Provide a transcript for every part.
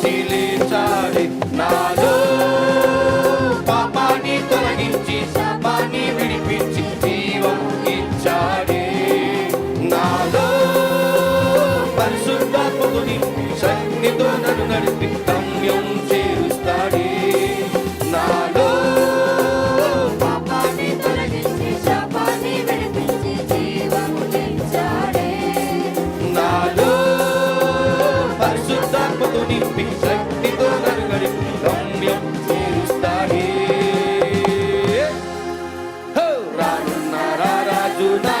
地理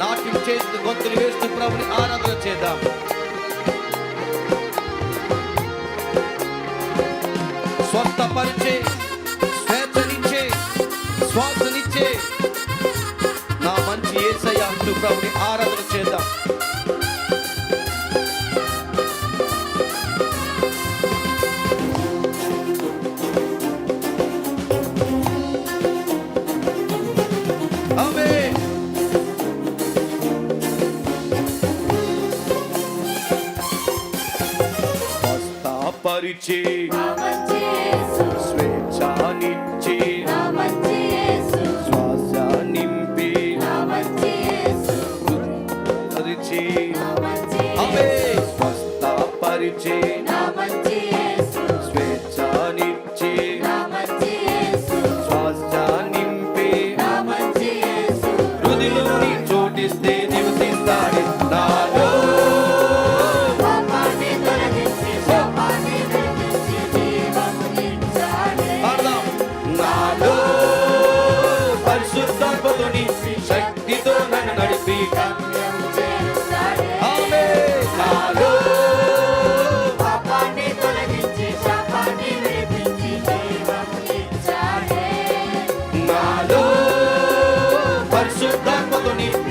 నాట్యం చేస్తూ గొంతులు వేస్తూ ప్రభుని ఆరాధన చేద్దాం. స్వస్థపరిచే స్వేచ్ఛనిచ్చే శ్వాసనిచ్చే నా మంచి ఏసయ్య అంటూ ప్రభుని స్వస్థపరిచి స్వేచ్ఛనిచ్చి శ్వాస నింపి పరిచి స్వస్థపరిచి పరిశుద్ధాత్మతో నింపు